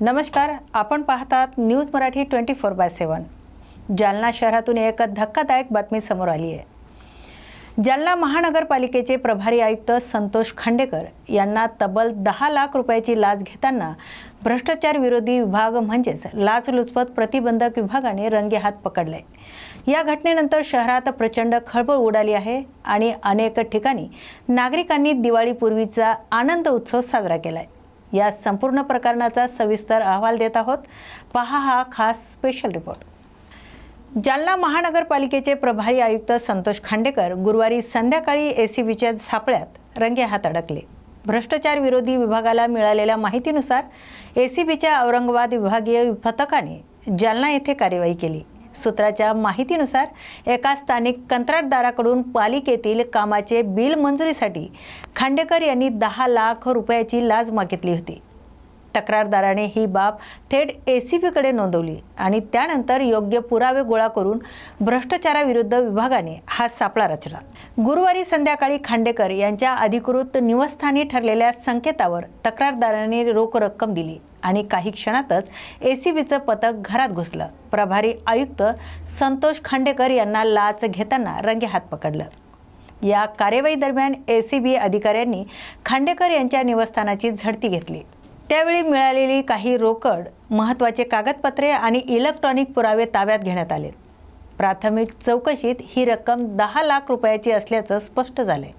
नमस्कार आपण पाहतात news Marathi twenty four by seven. Jalna शहरातून एक धक्कादायक बातमी समोर आली आहे. जालना महानगरपालिकेचे प्रभारी आयुक्त संतोष खांडेकर यांना तब्बल दहा लाख रुपयाची लाच घेताना भ्रष्टाचार विरोधी विभाग म्हणजेच लाचलुचपत प्रतिबंधक विभागाने रंगेहात पकडले. या घटनेनंतर शहरात प्रचंड खळबळ उडाली आहे आणि अनेक ठिकाणी नागरिकांनी दिवाळीपूर्वीचा आनंद उत्सव साजरा केलाय. या संपूर्ण प्रकरणाचा सविस्तर अहवाल देत आहोत. पहा हा खास स्पेशल रिपोर्ट जालना महानगरपालिकेचे प्रभारी आयुक्त संतोष खांडेकर गुरुवारी संध्याकाळी एसीबीच्या सापळ्यात रंगेहात अडकले. भ्रष्टाचार विरोधी विभागाला मिळालेल्या माहितीनुसार एसीबीच्या औरंगाबाद विभागीय पथकाने जालना येथे कार्यवाही केली. सूत्राच्या माहितीनुसार एका स्थानिक कंत्राटदाराकडून पालिकेतील कामाचे बिल मंजुरीसाठी खांडेकर यांनी दहा लाख रुपयाची लाच मागितली होती. तक्रारदाराने ही बाब थेट ए सी बीकडे नोंदवली आणि त्यानंतर योग्य पुरावे गोळा करून भ्रष्टाचाराविरुद्ध विभागाने हा सापळा रचला. गुरुवारी संध्याकाळी खांडेकर यांच्या अधिकृत निवस्थानी ठरलेल्या संकेतावर तक्रारदाराने रोख रक्कम दिली. आणि काही क्षणातच ए सी बीचं पथक घरात घुसलं. प्रभारी आयुक्त संतोष खांडेकर यांना लाच घेताना रंगेहात पकडलं. या कार्यवाही दरम्यान ए सी बी अधिकाऱ्यांनी खांडेकर यांच्या निवासस्थानाची झडती घेतली. त्यावेळी मिळालेली काही रोकड महत्त्वाचे कागदपत्रे आणि इलेक्ट्रॉनिक पुरावे ताब्यात घेण्यात आले. प्राथमिक चौकशीत ही रक्कम दहा लाख रुपयाची असल्याचं स्पष्ट झालंय.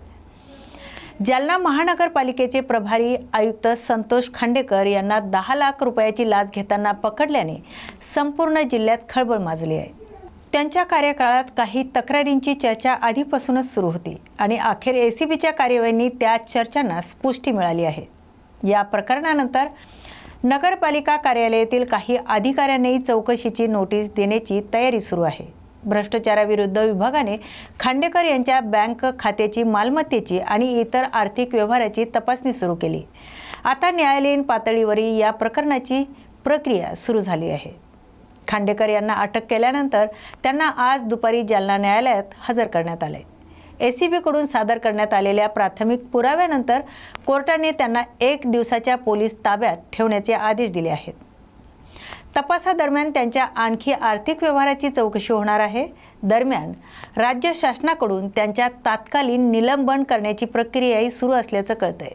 जालना महानगरपालिकेचे प्रभारी आयुक्त संतोष खांडेकर यांना दहा लाख रुपयाची लाच घेताना पकडल्याने संपूर्ण जिल्ह्यात खळबळ माजली आहे. त्यांच्या कार्यकाळात काही तक्रारींची चर्चा आधीपासूनच सुरू होती आणि अखेर ए सी बीच्या कार्यवाहींनी त्या चर्चांना पुष्टी मिळाली आहे. या प्रकरणानंतर नगरपालिका कार्यालयातील काही अधिकाऱ्यांनीही चौकशीची नोटीस देण्याची तयारी सुरू आहे. भ्रष्टाचाराविरुद्ध विभागाने खांडेकर यांच्या बँक खात्याची मालमत्तेची आणि इतर आर्थिक व्यवहाराची तपासणी सुरू केली. आता न्यायालयीन पातळीवरील या प्रकरणाची प्रक्रिया सुरू झाली आहे. खांडेकर यांना अटक केल्यानंतर त्यांना आज दुपारी जालना न्यायालयात हजर करण्यात आले ए सी बीकडून सादर करण्यात आलेल्या प्राथमिक पुराव्यानंतर कोर्टाने त्यांना एक दिवसाच्या पोलीस ताब्यात ठेवण्याचे आदेश दिले आहेत. तपासादरम्यान त्यांच्या आणखी आर्थिक व्यवहाराची चौकशी होणार आहे. दरम्यान राज्य शासनाकडून त्यांच्या तात्कालीन निलंबन करण्याची प्रक्रियाही सुरू असल्याचं कळतंय.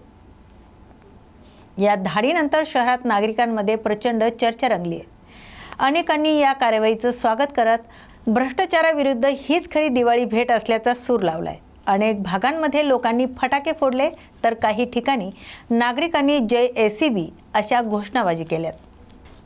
या धाडीनंतर शहरात नागरिकांमध्ये प्रचंड चर्चा रंगली आहे. अनेकांनी या कारवाईचं स्वागत करत भ्रष्टाचाराविरुद्ध हीच खरी दिवाळी भेट असल्याचा सूर लावलाय. अनेक भागांमध्ये लोकांनी फटाके फोडले तर काही ठिकाणी नागरिकांनी जय एसीबी अशा घोषणाबाजी केल्यात.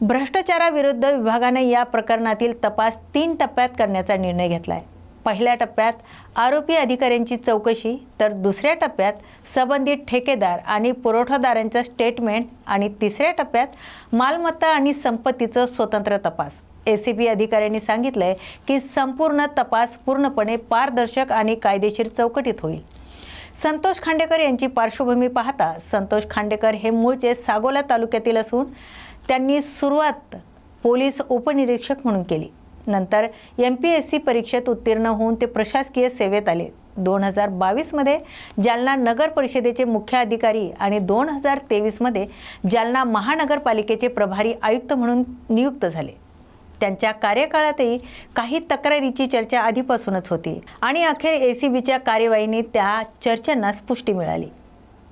भ्रष्टाचाराविरुद्ध विभागाने या प्रकरणातील तपास तीन टप्प्यात करण्याचा निर्णय घेतला आहे पहिल्या टप्प्यात आरोपी अधिकाऱ्यांची चौकशी तर दुसऱ्या टप्प्यात संबंधित ठेकेदार आणि पुरवठादारांचं स्टेटमेंट आणि तिसऱ्या टप्प्यात मालमत्ता आणि संपत्तीचं स्वतंत्र तपास. ए सी पी अधिकाऱ्यांनी सांगितलंय की संपूर्ण तपास पूर्णपणे पारदर्शक आणि कायदेशीर चौकटीत होईल. संतोष खांडेकर यांची पार्श्वभूमी पाहता संतोष खांडेकर हे मूळचे सागोला तालुक्यातील असून त्यांनी सुरुवात पोलीस उपनिरीक्षक म्हणून केली. नंतर एम पी एस सी परीक्षेत उत्तीर्ण होऊन ते प्रशासकीय सेवेत आले. दोन हजार बावीसमध्ये जालना नगर परिषदेचे मुख्य अधिकारी आणि दोन हजार तेवीसमध्ये जालना महानगरपालिकेचे प्रभारी आयुक्त म्हणून नियुक्त झाले. त्यांच्या कार्यकाळातही काही तक्रारीची चर्चा आधीपासूनच होती आणि अखेर ए सी बीच्या कार्यवाहीने त्या चर्चांना पुष्टी मिळाली.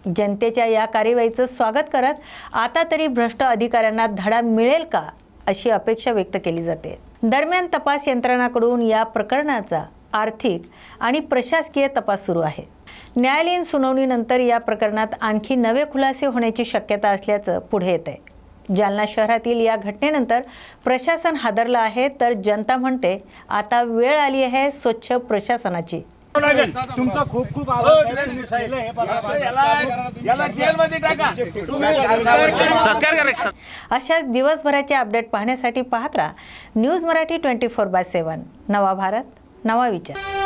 जनतेच्या या कार्यवाहीचं स्वागत करत आता तरी भ्रष्ट अधिकाऱ्यांना धडा मिळेल का अशी अपेक्षा व्यक्त केली जाते. दरम्यान तपास यंत्रणाकडून या प्रकरणाचा आर्थिक आणि प्रशासकीय तपास सुरू आहे. न्यायालयीन सुनावणीनंतर या प्रकरणात आणखी नवे खुलासे होण्याची शक्यता असल्याचं पुढे येत आहे जालना शहरातील या घटनेनंतर प्रशासन हादरलं आहे तर जनता म्हणते आता वेळ आली आहे स्वच्छ प्रशासनाची. तुमचा खूप खूप हे अशाच दिवसभराचे अपडेट पाहण्यासाठी पाहत राहा. News Marathi twenty four by seven. नवा भारत नवा विचार.